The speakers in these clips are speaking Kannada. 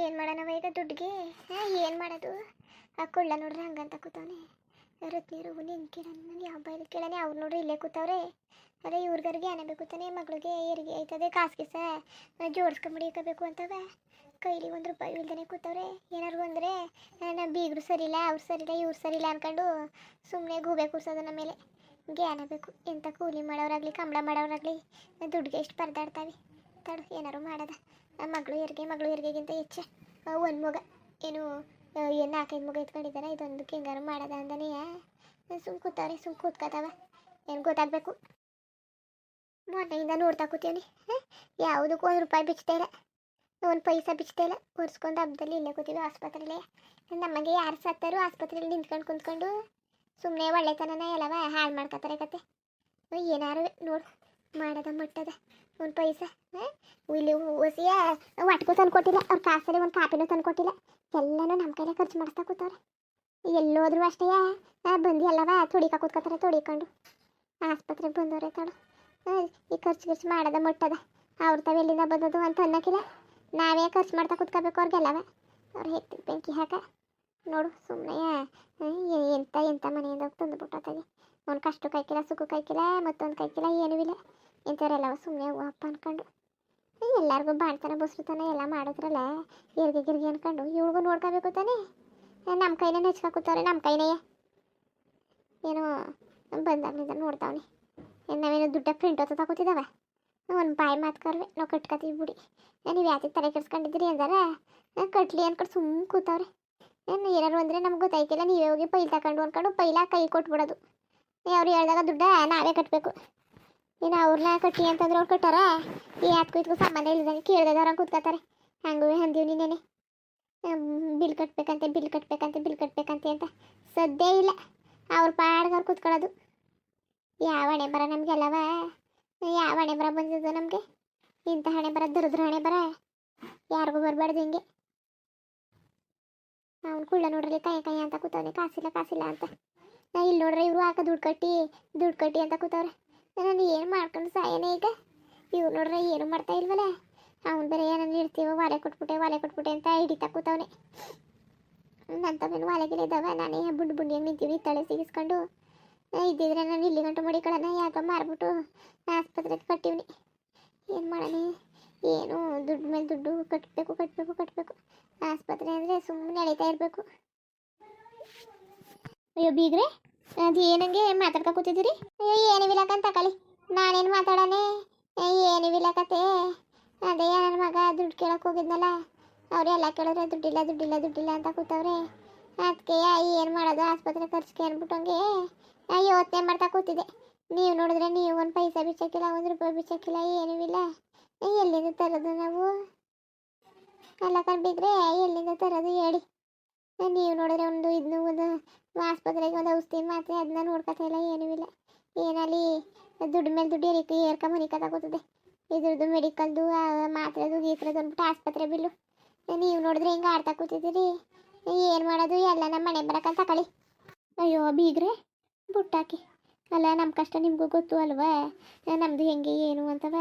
ಏನು ಮಾಡೋಣವ ಈಗ ದುಡ್ಡಿಗೆ? ಹಾಂ, ಏನು ಮಾಡೋದು? ಆ ಕೊಳ್ಳ ನೋಡ್ರಿ ಹಂಗಂತ ಕೂತವನೆ. ರತ್ನಿಯರು ನಿನ್ ಕೇಳೋಣ ನಾನು ಯಾವ ಬೈಲಿ ಕೇಳನೆ? ಅವ್ರು ನೋಡ್ರಿ ಇಲ್ಲೇ ಕೂತವ್ರೆ. ಅದೇ ಇವ್ರಿಗರಿಗೆ ಏನೇ ಬೇಕು ತಾನೆ, ಮಗಳಿಗೆ ಏರಿಗೆ ಆಯ್ತದೆ ಕಾಸಿಗೆ ಸಹ ಜೋಡಿಸ್ಕೊಂಬಿಡಿಕಬೇಕು ಅಂತವೆ ಕೈಲಿ ಒಂದು ರೂಪಾಯಿ ಇಲ್ದೇ ಕೂತವ್ರೆ. ಏನಾರು ಅಂದರೆ ನಮ್ಮ ಬೀಗರು ಸರಿಯಿಲ್ಲ, ಅವ್ರು ಸರಿಯಿಲ್ಲ, ಇವ್ರು ಸರಿಯಿಲ್ಲ ಅನ್ಕೊಂಡು ಸುಮ್ಮನೆ ಗೂಬೆ ಕೂರ್ಸೋದು ನಮ್ಮ ಮೇಲೆ. ಜ್ಞಾನ ಬೇಕು. ಎಂಥ ಕೂಲಿ ಮಾಡೋರಾಗಲಿ ಕಂಬಳ ಮಾಡೋರಾಗಲಿ ದುಡ್ಡಿಗೆ ಎಷ್ಟು ಪರದಾಡ್ತಾವೆ. ತಡ, ಏನಾರು ಮಾಡೋದ. ಮಗಳು ಹೆರಿಗೆ, ಮಗಳು ಹೆರಿಗೆಗಿಂತ ಹೆಚ್ಚೆ ಒಂದು ಮಗ, ಏನು ಏನು ನಾಲ್ಕೈದು ಮಗ ಎತ್ಕೊಂಡಿದ್ದಾರೆ ಇದೊಂದು ಕಿಂಗಾರು ಮಾಡೋದ ಅಂದನೇ ಸುಮ್ ಕೂತವ್ರೆ, ಸುಮ್ ಕೂತ್ಕೋತಾವ. ಏನು ಗೊತ್ತಾಗಬೇಕು? ಮೊನ್ನೆಯಿಂದ ನೋಡ್ತಾ ಕೂತೀವಿ ಯಾವುದಕ್ಕೂ ಒಂದು ರೂಪಾಯಿ ಬಿಚ್ತಾ ಇಲ್ಲ. ಒಂದು ಪೈಸಾ ಬಿಚ್ತಾ ಇಲ್ಲ. ಕೂರಿಸ್ಕೊಂಡು ಹಬ್ಬದಲ್ಲಿ ಇಲ್ಲೇ ಕೂತೀವಿ ಆಸ್ಪತ್ರೆಯಲ್ಲಿ ನಮಗೆ ಯಾರು ಸತ್ತಾರು ಆಸ್ಪತ್ರೆಯಲ್ಲಿ ನಿಂತ್ಕೊಂಡು ಕುಂತ್ಕೊಂಡು ಸುಮ್ಮನೆ ಒಳ್ಳೆತನನ ಎಲ್ಲವ ಹಾಳು ಮಾಡ್ಕೊತಾರೆ ಕತೆ. ಏನಾರು ನೋಡು. ಮಾಡದ ಮಟ್ಟದ. ಒಂದು ಪೈಸಾ ಇಲ್ಲಿ ಹೊಸಿಯ ಒಟ್ಗೂ ತಂದು ಕೊಟ್ಟಿಲ್ಲ ಅವ್ರ ಕಾಸಲ್ಲಿ ಒಂದು ಕಾಪಿನೂ ತಂದು ಕೊಟ್ಟಿಲ್ಲ ಎಲ್ಲನೂ ನಮ್ಮ ಕೈಲೇ ಖರ್ಚು ಮಾಡಿಸ್ತಾ ಕೂತವ್ರೆ. ಎಲ್ಲೋದ್ರು ಅಷ್ಟೇ ಬಂದು ಎಲ್ಲವ ತುಡಿಕ ಕೂತ್ಕೋತಾರೆ ತುಡಿಕೊಂಡು. ಆಸ್ಪತ್ರೆಗೆ ಬಂದವ್ರೆ ಆ, ಈ ಖರ್ಚು ಖರ್ಚು ಮಾಡದ ಮಟ್ಟದ. ಅವ್ರ ತಾವು ಎಲ್ಲಿಂದ ಬಂದದು ಅಂತ ಅನ್ನೋಕ್ಕಿಲ್ಲ ನಾವೇ ಖರ್ಚು ಮಾಡ್ತಾ ಕೂತ್ಕೋಬೇಕು ಅವ್ರಿಗೆಲ್ಲವ. ಅವ್ರು ಹೆತ್ತಿ ಬೆಂಕಿ ಹಾಕ. ನೋಡು ಸುಮ್ಮನೆ ಎಂತ ಎಂತ ಮನೆಯಿಂದ ತಂದು ಬಿಟ್ಟತ್ತಾಗೆ ಅವ್ನು ಕಷ್ಟ ಕೈಕಿಲ್ಲ ಸುಖ ಕೈಕಿಲ್ಲ ಮತ್ತೊಂದು ಕೈಕಿಲ್ಲ ಏನೂ ಇಲ್ಲ. ಇಂಥವ್ರೆಲ್ಲ ಸುಮ್ಮನೆ ಅಪ್ಪ ಅನ್ಕೊಂಡು. ಎಲ್ಲರಿಗೂ ಬಾಣ್ತನ, ಬಸ್ರುತನ ಎಲ್ಲ ಮಾಡಿದ್ರಲ್ಲ. ಗಿರ್ಗಿ ಗಿರ್ಗಿ ಅನ್ಕೊಂಡು. ಇವ್ಳಿಗೂ ನೋಡ್ಕೋಬೇಕು ತಾನೇ. ನಮ್ಮ ಕೈನೇ ನೆಚ್ಕಾಕೂತವ್ರೆ ನಮ್ಮ ಕೈನೇ. ಏನೋ ಬಂದಾಗ್ಲಿಂದ ನೋಡ್ತಾವನಿ. ನಾವೇನು ದುಡ್ಡ ಪ್ರಿಂಟ್ ಹೊತ್ತು ತಗೋತಿದ್ದಾವ ಒಂದು ಬಾಯಿ ಮಾತ್ಕರ್ವೆ ನಾವು ಕಟ್ಕೋತೀವಿ ಬಿಡಿ. ನೀವು ಯಾತಿಗೆ ತಲೆ ಕೆಡ್ಸ್ಕೊಂಡಿದ್ದೀರಿ ಅಂದಾರ? ಕಟ್ಲಿ ಅನ್ಕೊಂಡು ಸುಮ್ಮನೆ ಕೂತವ್ರೆ. ಏನು ಏನಾರು ಅಂದರೆ ನಮ್ಗೆ ಗೊತ್ತಾಯ್ತಿಲ್ಲ, ನೀವೇ ಹೋಗಿ ಪೈಲ್ ತಗೊಂಡು ಅಂದ್ಕೊಂಡು ಪೈಲ ಕೈ ಕೊಟ್ಬಿಡೋದು. ಅವ್ರು ಹೇಳಿದಾಗ ದುಡ್ಡ ನಾವೇ ಕಟ್ಟಬೇಕು ಇನ್ನು ಅವ್ರನ್ನ ಕಟ್ಟಿ ಅಂತಂದ್ರೆ ಅವ್ರು ಕಟ್ಟಾರ? ಯಾತ್ಗೂ ಇದಕ್ಕೂ ಸಂಬಂಧ ಇಲ್ಲದಂಗೆ ಕೇಳ್ದವ್ರಂಗೆ ಕೂತ್ಕೋತಾರೆ. ಹಂಗೂ ಅಂದೀವಿ ನೀನೇನೆ ಬಿಲ್ ಕಟ್ಬೇಕಂತೆ ಬಿಲ್ ಕಟ್ಬೇಕಂತೆ ಬಿಲ್ ಕಟ್ಬೇಕಂತೆ ಅಂತ. ಸದ್ಯ ಇಲ್ಲ. ಅವ್ರ ಪಾಡ್ದವ್ರು ಕೂತ್ಕೊಳ್ಳೋದು. ಯಾವ ಹಣೆ ಬರ ನಮಗೆಲ್ಲವ? ಯಾವ ಹಣೆ ಬರ ಬಂದಿದ್ದು ನಮಗೆ? ಇಂಥ ಹಣೆ ಬರ ದುರ್ದ್ರ ಹಣೆ ಬರ ಯಾರಿಗೂ ಬರಬಾರ್ದು ಹಿಂಗೆ. ಅವ್ನು ಕುಳ್ಳ ನೋಡ್ರಿ ಕೈ ಕೈ ಅಂತ ಕೂತವ್ನೆ, ಕಾಸಿಲ್ಲ ಕಾಸಿಲ್ಲ ಅಂತ. ನಾ ಇಲ್ಲಿ ನೋಡ್ರಿ ಇವರು ಹಾಕ ದುಡ್ಡು ಕಟ್ಟಿ ದುಡ್ಡು ಕಟ್ಟಿ ಅಂತ ಕೂತವ್ರೆ. ನಾನು ಏನು ಮಾಡ್ಕೊಂಡು ಸಾಯನೇ ಈಗ? ಇವ್ರು ನೋಡ್ರೆ ಏನು ಮಾಡ್ತಾ ಇಲ್ವಲ್ಲ ಅವ್ನು ಬೇರೆ ಏನನ್ನ ಇಡ್ತೀವ, ವಾಲೆ ಕೊಟ್ಬಿಟ್ಟೆ ವಾಲೆ ಕೊಟ್ಬಿಟ್ಟೆ ಅಂತ ಹಿಡಿತಾ ಕೂತವ್ನೆ. ನಂತವೇನು ವಾಲೆಗಿಲ್ಲ ಇದ್ದಾವೆ, ನಾನೇ ಬುಂಡು ಬುಂಡಿಯಾಗಿ ನಿಂತೀವಿ ತಳೆ ಸಿಗಿಸ್ಕೊಂಡು. ಇದ್ದಿದ್ರೆ ನಾನು ಇಲ್ಲಿ ಗಂಟು ಮಡಿಕೊಳ್ಳೋಣ, ಯಾಕೋ ಮಾರ್ಬಿಟ್ಟು ಆಸ್ಪತ್ರೆಗೆ ಕಟ್ಟಿವ್ನಿ. ಏನು ಮಾಡೋಣ? ಏನು ದುಡ್ಡು ಮೇಲೆ ದುಡ್ಡು ಕಟ್ಟಬೇಕು ಕಟ್ಟಬೇಕು ಕಟ್ಟಬೇಕು ಆಸ್ಪತ್ರೆ ಅಂದರೆ ಸುಮ್ಮನೆ ನಡೀತಾ ಇರಬೇಕು. ಅಯ್ಯೋ ಬೀಗ್ರೆ ಅದು ಏನಂಗೆ ಮಾತಾಡ್ಕೊ ಕೂತಿದ್ದೀರಿ? ಅಯ್ಯೋ ಏನಿವಿಲ್ಲ ಅಂತ ಕಳಿ. ನಾನೇನು ಮಾತಾಡೋಣ? ಏನಿವಿಲ್ಲ ಕತೆ ಅದೇ ನನ್ನ ಮಗ ದುಡ್ಡು ಕೇಳಕ್ಕೆ ಹೋಗಿದ್ನಲ್ಲ. ಅವ್ರು ಎಲ್ಲ ಕೇಳಿದ್ರೆ ದುಡ್ಡಿಲ್ಲ ದುಡ್ಡಿಲ್ಲ ದುಡ್ಡಿಲ್ಲ ಅಂತ ಕೂತವ್ರೆ. ಅದಕ್ಕೆ ಏನು ಮಾಡೋದು? ಆಸ್ಪತ್ರೆ ಖರ್ಚಿಗೆ ಅಂದ್ಬಿಟ್ಟಂಗೆ ಅಯ್ಯೋ ಯೋಚನೆ ಮಾಡ್ತಾ ಕೂತಿದ್ದೆ. ನೀವು ನೋಡಿದ್ರೆ ನೀವು ಒಂದು ಪೈಸಾ ಬಿಚ್ಚಕ್ಕಿಲ್ಲ ಒಂದು ರೂಪಾಯಿ ಬಿಚ್ಚಕ್ಕಿಲ್ಲ ಏನೂ ಇಲ್ಲ. ಎಲ್ಲಿಂದ ತರೋದು ನಾವು? ಅಲ್ಲ ಕಂಡಿದ್ರೆ ಎಲ್ಲಿಂದ ತರೋದು ಹೇಳಿ. ನೀವು ನೋಡಿದ್ರೆ ಒಂದು ಇದನ್ನು ಒಂದು ಆಸ್ಪತ್ರೆಗೆ ಒಂದು ಔಷಧಿ ಮಾತ್ರೆ, ಅದನ್ನ ನೋಡ್ಕೊತಾ ಇಲ್ಲ, ಏನೂ ಇಲ್ಲ. ಏನಲ್ಲಿ ದುಡ್ಡು ಮೇಲೆ ದುಡ್ಡು ಏರಿಕೆ ಏರ್ಕ ಮನೆ ಕೂತದೆ. ಇದ್ರದ್ದು ಮೆಡಿಕಲ್ದು ಮಾತ್ರೆದು ಗೀತ್ರದ್ದು ಅಂದ್ಬಿಟ್ಟು ಆಸ್ಪತ್ರೆ ಬಿಲ್ಲು. ನೀವು ನೋಡಿದ್ರೆ ಹಿಂಗೆ ಆಡ್ತಾ ಕೂತಿದ್ದೀರಿ. ಏನು ಮಾಡೋದು? ಎಲ್ಲ ನಮ್ಮ ಮನೆ ಬರಕಂತ ತಕೊಳ್ಳಿ ಅಯ್ಯೋ, ಬೀಗ್ರೆ, ಬುಟ್ಟಾಕಿ. ಅಲ್ಲ ನಮ್ಮ ಕಷ್ಟ ನಿಮಗೂ ಗೊತ್ತು ಅಲ್ವಾ? ನಮ್ಮದು ಹೆಂಗೆ, ಏನು ಅಂತವ?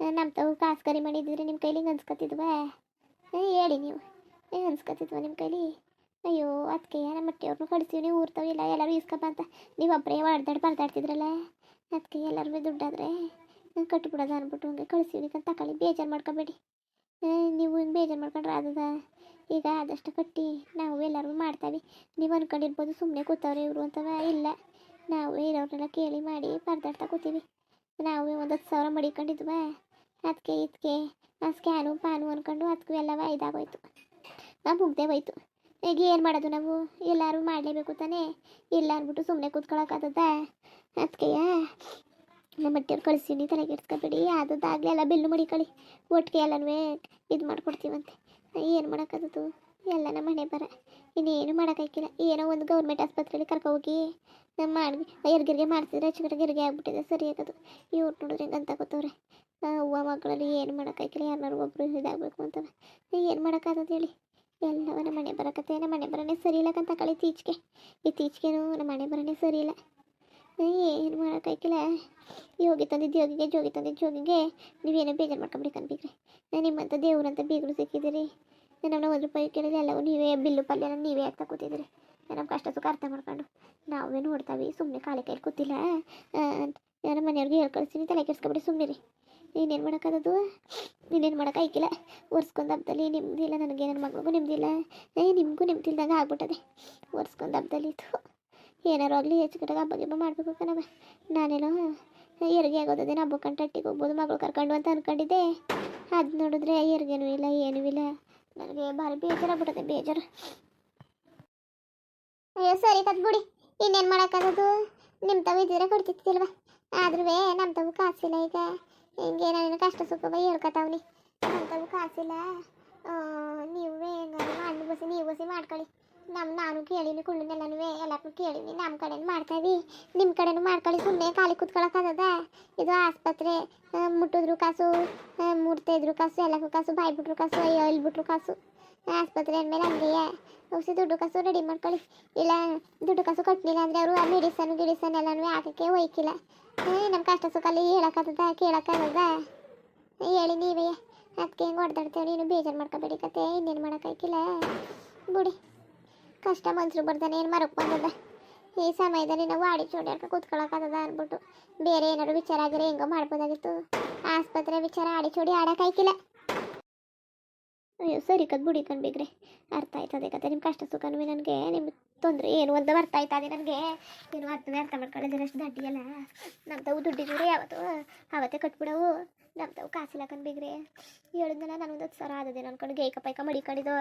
ನಮ್ಮ ತಾವು ಕಾಸು ಕರಿ ಮಾಡಿದ್ರೆ ನಿಮ್ಮ ಕೈಲಿ ಹಿಂಗೆ ಏ ಹೇಳಿ ನೀವು. ಹೆಂಗೆ ಅನ್ಸ್ಕೊತಿದ್ವ ನಿಮ್ಮ ಕೈಲಿ? ಅಯ್ಯೋ ಅದಕ್ಕೆ ನಮ್ಮ ಮಟ್ಟೆಯವ್ರನ್ನೂ ಕಳಿಸ್ತೀವಿ ನೀವು? ಊರ್ತವಿಲ್ಲ ಎಲ್ಲರೂ ಇಸ್ಕಪ್ಪ ಅಂತ ನೀವು ಒಬ್ಬರೇ ಹೊಡೆದಾಡಿ ಬರ್ದಾಡ್ತಿದ್ರಲ್ಲ? ಅದಕ್ಕೆ ಎಲ್ಲರೂ ದುಡ್ಡಾದರೆ? ಕಟ್ಬಿಡೋದು ಅಂದ್ಬಿಟ್ಟು ಹಂಗೆ ಕಳಿಸ್ತೀವಿ. ಅಂತ ತಗೊಳ್ಳಿ ಬೇಜಾರು ಮಾಡ್ಕೊಬೇಡಿ. ನೀವು ಹಿಂಗೆ ಬೇಜಾರು ಮಾಡ್ಕೊಂಡ್ರೆ ಆದದ? ಈಗ ಆದಷ್ಟು ಕಟ್ಟಿ, ನಾವು ಎಲ್ಲರೂ ಮಾಡ್ತಾವೆ. ನೀವು ಅನ್ಕೊಂಡಿರ್ಬೋದು ಸುಮ್ಮನೆ ಕೂತವ್ರೆ ಇವರು ಅಂತವ? ಇಲ್ಲ. ನಾವು ಇರೋರ್ನೆಲ್ಲ ಕೇಳಿ ಮಾಡಿ ಪರದಾಡ್ತಾ ಕೂತೀವಿ. ನಾವು ಒಂದು ಹತ್ತು ಸಾವಿರ ಮಡಿಕೊಂಡಿದ್ವ. ಅದಕ್ಕೆ ಇದಕ್ಕೆ ಆ ಸ್ಕ್ಯಾನು ಪಾನು ಅನ್ಕೊಂಡು ಅದಕ್ಕೂ ಎಲ್ಲವ ಇದಾಗೋಯ್ತು. ನಾವು ಮುಗ್ದೇ ಹೋಯ್ತು. ಈಗ ಏನು ಮಾಡೋದು ನಾವು? ಎಲ್ಲರೂ ಮಾಡಲೇಬೇಕು ತಾನೇ? ಇಲ್ಲ ಅಂದ್ಬಿಟ್ಟು ಸುಮ್ಮನೆ ಕೂತ್ಕೊಳಕ್ಕಾಗದ ಅದಕ್ಕೆ ನಮ್ಮ ಮಟ್ಟಿಯವ್ರು ಕಳಿಸ್ತೀನಿ ತಲೆಗೆ ಇಡ್ಸ್ಕೊಬೇಡಿ ಆದದ್ದಾಗಲೇ ಎಲ್ಲ ಬಿಲ್ಲು ಮಡಿಕೊಳ್ಳಿ. ಒಟ್ಟಿಗೆ ಎಲ್ಲನೂ ಇದು ಮಾಡ್ಕೊಡ್ತೀವಂತೆ. ಏನು ಮಾಡೋಕ್ಕಾಗದು? ಎಲ್ಲ ನಮ್ಮ ಮನೆ ಬರ ಇನ್ನೇನು ಮಾಡೋಕ್ಕಾಗಿಲ್ಲ ಏನೋ ಒಂದು ಗೌರ್ಮೆಂಟ್ ಆಸ್ಪತ್ರೆಯಲ್ಲಿ ಕರ್ಕೋಗಿ ನಮ್ಮ ಮಾಡಿ ಎರ್ಗಿರ್ಗೆ ಮಾಡ್ತಿದ್ರೆ ಹೆಚ್ಚು ಗಿರ್ಗೆ ಆಗ್ಬಿಟ್ಟಿದೆ, ಸರಿ ಆಗೋದು. ಇವ್ರು ನೋಡಿದ್ರೆ ಅಂತ ಗೊತ್ತವ್ರೆ. ಹೂವು ಮಕ್ಕಳಲ್ಲಿ ಏನು ಮಾಡೋಕ್ಕಾಗಿಲ್ಲ ಯಾರನ್ನಾರು ಒಬ್ಬರು ಇದಾಗಬೇಕು ಅಂತವ ಏನು ಮಾಡೋಕ್ಕಾಗದು ಹೇಳಿ. ಎಲ್ಲ ನಮ್ಮ ಮನೆ ಬರಕತ್ತೆ ನಮ್ಮ ಮನೆ ಬರೋನೇ ಸರಿ ಇಲ್ಲ ಕಂತ ಕಳಿ ಇತ್ತೀಚೆಗೆ ಇತ್ತೀಚೆಗೇನು ನಮ್ಮ ಮನೆ ಬರೋನೇ ಸರಿ ಇಲ್ಲ. ಏನು ಮಾಡೋಕ್ಕಾಗಿಲ್ಲ ಯೋಗಿ ತಂದಿದ್ದು ಯೋಗಿಗೆ ಜೋಗಿ ತಂದಿದ್ದು ಜೋಗಿಗೆ ನೀವೇನೋ ಬೇಜಾರು ಮಾಡ್ಕೊಂಬಿಡಿ ನಾನು ನಿಮ್ಮಂಥ ದೇವ್ರಂತ ಬೀಗರು ಸಿಕ್ಕಿದ್ದೀರಿ. ನಾನು ಒಂದು ರೂಪಾಯಿ ಕೇಳಿದ್ರೆ ಎಲ್ಲವೂ ನೀವೇ, ಬಿಲ್ಲು ಪಲ್ಯನ ನೀವೇ ಆಗ್ತಾ ಕೂತಿದ್ದೀರಿ. ನಮ್ಮ ಕಷ್ಟ ಸುಖ ಅರ್ಥ ಮಾಡ್ಕೊಂಡು ನಾವೇ ನೋಡ್ತಾವೆ ಸುಮ್ಮನೆ ಕಾಲ ಕೈಲಿ ಕೂತಿಲ್ಲ. ನಮ್ಮ ಮನೆಯವ್ರಿಗೆ ಹೇಳಿ ಕಳಿಸ್ತೀನಿ, ತಲೆ ಕೆಡ್ಸ್ಕೊಬಿಡಿ ಸುಮ್ಮನೆ ನೀನೇನು ಮಾಡೋಕ್ಕಾಗದು ನೀನೇನು ಮಾಡೋಕ್ಕಾಯ್ಕಿಲ್ಲ ಒರ್ಸ್ಕೊಂಡು ಹಬ್ಬದಲ್ಲಿ ನಿಮ್ದಿಲ್ಲ ನನಗೆ ನನ್ನ ಮಗಳಿಗೂ ನಿಮ್ದಿಲ್ಲ ಏ, ನಿಮಗೂ ನಿಮ್ದಿಲ್ದಂಗೆ ಆಗ್ಬಿಟ್ಟದೆ. ಒರ್ಸ್ಕೊಂಡು ಹಬ್ಬದಲ್ಲಿ ಇತ್ತು ಏನಾರು ಆಗಲಿ ಹೆಚ್ಚು ಕಡೆಗೆ ಹಬ್ಬ ಗಿಬ್ಬ ಮಾಡಬೇಕು ಕಣವ ನಾನೇನೋ ಹೆರಿಗೆ ಆಗೋದೇನು ಹಬ್ಬ ಕಂಡು ಅಟ್ಟಿಗೆ ಹೋಗ್ಬೋದು, ಮಗಳು ಕರ್ಕೊಂಡು ಅಂತ ಅನ್ಕೊಂಡಿದ್ದೆ. ಅದು ನೋಡಿದ್ರೆ ಹೆರಿಗೆನೂ ಇಲ್ಲ, ಏನೂ ಇಲ್ಲ. ನನಗೆ ಭಾರಿ ಬೇಜಾರಾಗ್ಬಿಟ್ಟದೆ ಬೇಜಾರು. ಅಯ್ಯೋ, ಸರಿ ಕತ್ಬಿಡಿ ಇನ್ನೇನು ಮಾಡೋಕ್ಕಾಗೋದು ನಿಮ್ಮ ತಾವು ಇದ್ದಿದ್ರೆ ಕೊಡ್ತಿತ್ತಿಲ್ವ ಆದ್ರೂ ನಮ್ಮ ತಾವು ಕಾಸಿಲ್ಲ ಈಗ. ಹಿಂಗೆ ನಾನು ಕಷ್ಟ ಸುಖ ಬೈ ಹೇಳ್ಕೊತಾವ್ನಿ. ನಮ್ಮ ತಾವು ಕಾಸಿಲ್ಲ. ನೀವೇ ಹೆಂಗಾರು ಮಾಡಿ ಬಸಿ ನೀವು ಬಸಿ ಮಾಡ್ಕೊಳ್ಳಿ. ನಮ್ಮ ನಾನು ಕೇಳಿನಿ ಕುಳ್ಳಿನೆಲ್ಲನೂ ಎಲ್ಲಕ್ಕೂ ಕೇಳಿನಿ ನಮ್ಮ ಕಡೆನೂ ಮಾಡ್ತಾವಿ ನಿಮ್ಮ ಕಡೆನೂ ಮಾಡ್ಕೊಳ್ಳಿ ಸುಮ್ಮನೆ ಖಾಲಿ ಕುತ್ಕೊಳಕ್ಕಾಗದ ಇದು ಆಸ್ಪತ್ರೆ ಆ, ಮುಟ್ಟಿದ್ರು ಕಾಸು ಮುಟ್ತಿದ್ರು ಕಾಸು ಎಲ್ಲಕ್ಕೂ ಕಾಸು ಬಾಯಿ ಬಿಟ್ರು ಕಾಸು ಅಯ್ಯೋ ಇಲ್ಬಿಟ್ರು ಕಾಸು. ಆಸ್ಪತ್ರೆ ಅಂದಮೇಲೆ ಹಂಗೆಯೇ. ಔಷಧಿ ದುಡ್ಡು ಕಾಸು ರೆಡಿ ಮಾಡ್ಕೊಳ್ಳಿ. ಇಲ್ಲ ದುಡ್ಡು ಕಾಸು ಕಟ್ಟಲಿಲ್ಲ ಅಂದರೆ ಅವರು ಮೆಡಿಸನ್ ಗಿಡಿಸನ್ ಎಲ್ಲನೂ ಹಾಕಕ್ಕೆ ಒಯ್ಕಿಲ್ಲ. ನಮ್ಮ ಕಷ್ಟ ಸುಖಲ್ಲಿ ಹೇಳಕ್ಕಾಗದ ಕೇಳಕ್ಕಾಗದ ಹೇಳಿ ನೀವೇ. ಅದಕ್ಕೆ ಹೆಂಗೆ ಹೊಡೆದಾಡ್ತೇವೆ ನೀನು ಬೇಜಾರು ಮಾಡ್ಕೋಬೇಡಿ ಕತೆ ಇನ್ನೇನು ಮಾಡೋಕ್ಕಾಯ್ಕಿಲ್ಲ ಬಿಡಿ. ಕಷ್ಟ ಮನ್ಸರು ಬರ್ತಾನೆ ಏನು ಮರಕ್ಕೆ ಬಂದದ? ಈ ಸಮಯದಲ್ಲಿ ನಾವು ಆಡಿ ಚೋಡ್ಯಾಡ್ಕ ಕೂತ್ಕೊಳ್ಳೋಕ್ಕಾಗದ ಅಂದ್ಬಿಟ್ಟು ಬೇರೆ ಏನಾದ್ರು ವಿಚಾರ ಆಗಿದ್ರೆ ಹೆಂಗೋ ಮಾಡ್ಬೋದಾಗಿತ್ತು. ಆಸ್ಪತ್ರೆ ವಿಚಾರ ಆಡಿ ಚೋಡಿ ಆಡೋಕ್ಕಾಯ್ಕಿಲ್ಲ ಅಯ್ಯೋ, ಸರಿ ಕದ್ ಬಿಡಿ ಕಣ್ಬಿಗ್ರೆ ಅರ್ಥ ಆಯ್ತದೆ ಕತೆ. ನಿಮ್ಮ ಕಷ್ಟ ಸುಖನೂ ನನಗೆ. ನಿಮ್ಮ ತೊಂದರೆ ಏನು ಅಂತ ಅರ್ಥ ಆಯ್ತದೆ ನನಗೆ. ಏನು ಅರ್ಥವೇ ಅರ್ಥ ಮಾಡ್ಕೊಳ್ಳೋದಿಲ್ಲ ಅಷ್ಟು ದಡ್ಡಿಯಲ್ಲ. ನಮ್ಮ ತಾವು ದುಡ್ಡಿದ್ರೆ ಯಾವತ್ತು. ಅವತ್ತೇ ಕಟ್ಬಿಡವು. ನಮ್ಮ ತಾವು ಕಾಸಿಲ್ಲ ಕಣ್ಬಿಗ್ರೆ ಹೇಳಿದ್ನಲ್ಲ ನನಗೊಂದು ಹತ್ತು ಸಾವಿರ ನನ್ನ ಅನ್ಕೊಂಡು ಗೇಕ ಪೈಕ ಮಡಿಕೊಂಡಿದ್ದು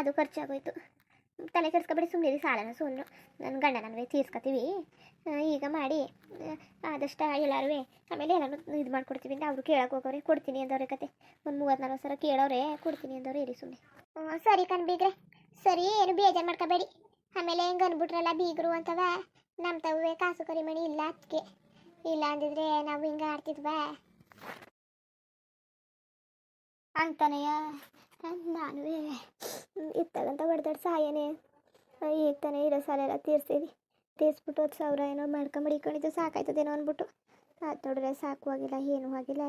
ಅದು ಖರ್ಚಾಗೋಯ್ತು. ತಲೆ ಕೆಡ್ಸ್ಕೊಬೇಡಿ ಸುಮ್ಮನೆ ಸಾಲನ ಸುಮ್ಮನೆ ನನ್ನ ಗಂಡ ನನಗೆ ತೀರ್ಸ್ಕೊತೀವಿ. ಈಗ ಮಾಡಿ ಆದಷ್ಟು ಎಲ್ಲರೂ ಆಮೇಲೆ ಎಲ್ಲರೂ ಇದು ಮಾಡ್ಕೊಡ್ತೀವಿ ಅಂತ ಅವರು ಕೇಳಕ್ಕೆ ಹೋಗೋರೆ ಕೊಡ್ತೀನಿ ಅಂದವ್ರೆ ಕತೆ. ಒಂದು ಮೂವತ್ತು ನಲ್ವತ್ತು ಸಾವಿರ ಕೇಳೋರೆ ಕೊಡ್ತೀನಿ ಅಂದವ್ರೆ ಇರಿ ಸುಮ್ಮನೆ ಸರಿ ಕಣ್ಬೀಗ್ರೆ ಸರಿ ಏನು ಬೇಜಾರು ಮಾಡ್ಕೋಬೇಡಿ. ಆಮೇಲೆ ಹೆಂಗೆ ಅಂದ್ಬಿಟ್ರಲ್ಲ ಬೀಗರು ಅಂತವ ನಮ್ಮ ತವೇ ಕಾಸು ಕರಿಮಣಿ ಇಲ್ಲ ಅದಕ್ಕೆ ಇಲ್ಲ ಅಂದಿದ್ರೆ ನಾವು ಹಿಂಗೆ ಆಡ್ತಿದ್ವಾ? ಅಂತಾನೆಯ? ನಾನು ಇತ್ತಾಗಂತ ಹೊಡೆದಾಡ್ ಸಾಯನೇ. ಈಗ ತಾನೇ ಇರೋ ಸಾಲ ಎಲ್ಲ ತೀರ್ಸಿದಿ ತೀರ್ಸ್ಬಿಟ್ಟು ಹತ್ತು ಸಾವಿರ ಏನೋ ಮಾಡ್ಕೊಂಡು ಮಡಿಕೊಂಡಿದ್ದು ಸಾಕಾಯ್ತದೇನೋ ಅಂದ್ಬಿಟ್ಟು. ಅದು ನೋಡಿದ್ರೆ ಸಾಕು, ಆಗಿಲ್ಲ, ಏನೂ ಆಗಿಲ್ಲ.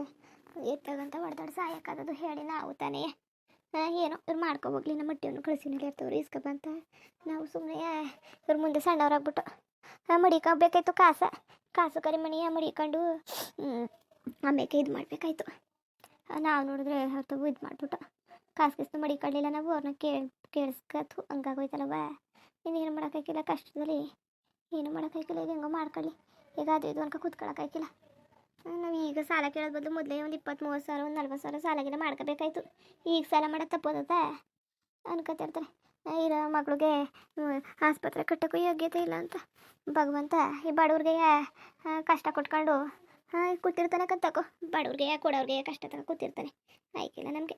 ಎತ್ತಾಗಂತ ಹೊಡೆದಾಡ್ ಸಾಯಕ್ಕಾಗದು ಹೇಳಿ ನಾವು ತಾನೇ. ಏನೋ, ಇವ್ರು ಮಾಡ್ಕೊಬೋಗ್ಲಿ, ನಮ್ಮ ಮಟ್ಟಿಯನ್ನು ಕಳಿಸಿನಲ್ಲಿ ಇರ್ತವ್ರು ಇಸ್ಕಪ್ಪ ಅಂತ. ನಾವು ಸುಮ್ಮನೆ ಇವ್ರ ಮುಂದೆ ಸಣ್ಣವ್ರಾಗ್ಬಿಟ್ಟು. ಮಡಿಕೋಬೇಕಾಯ್ತು ಕಾಸ. ಕಾಸು ಕರಿಮಣಿ ಮಡಿಕೊಂಡು ಆಮೇಲೆ ಇದು ಮಾಡಬೇಕಾಯ್ತು ನಾವು ನೋಡಿದ್ರೆ ಹೊರತು ಇದು ಮಾಡ್ಬಿಟ್ಟು ಕಾಸು ಕಿಸ್ತು ಮಡಿಕೊಳ್ಳಿಲ್ಲ ನಾವು ಅವ್ರನ್ನ ಕೇಳಿ ಕೇಳಿಸ್ಕತ್ತು ಹಂಗಾಗೋಯ್ತಲ್ಲವ ಇನ್ನೇನು ಮಾಡೋಕ್ಕಾಗಿಲ್ಲ ಕಷ್ಟದಲ್ಲಿ. ಏನು ಮಾಡೋಕ್ಕಾಗಿಲ್ಲ ಈಗ ಹೆಂಗೋ ಮಾಡ್ಕೊಳ್ಳಿ. ಈಗ ಅದು ಇದು ಅನ್ಕೊ ಕೂತ್ಕೊಳ್ಳೋಕ್ಕಾಗಿಲ್ಲ ನಾವು ಈಗ ಸಾಲ ಕೇಳೋದ್ ಬದಲು ಮೊದಲೇ ಒಂದು ಇಪ್ಪತ್ತು ಮೂವತ್ತು ಸಾವಿರ, ಒಂದು ನಲ್ವತ್ತು ಸಾವಿರ ಸಾಲಗಿನ ಮಾಡ್ಕೋಬೇಕಾಯ್ತು. ಈಗ ಸಾಲ ಮಾಡೋದು ತಪ್ಪೋದತ್ತೆ ಅನ್ಕೋತಿರ್ತಾರೆ ಇರೋ ಮಗಳಿಗೆ ಆಸ್ಪತ್ರೆ ಕಟ್ಟೋಕ್ಕೂ ಯೋಗ್ಯತೆ ಇಲ್ಲ ಅಂತ. ಭಗವಂತ, ಈ ಬಡವ್ರಿಗೆ ಕಷ್ಟ ಕೊಟ್ಕೊಂಡು ಕೂತಿರ್ತಾನೆ ಕತ್ತಕೋ ಬಡವ್ರಿಗೆ ಕೊಡೋರಿಗೆ ಕಷ್ಟ ತಗೋ ಕೂತಿರ್ತಾನೆ. ಆಯ್ಕಿಲ್ಲ ನಮಗೆ.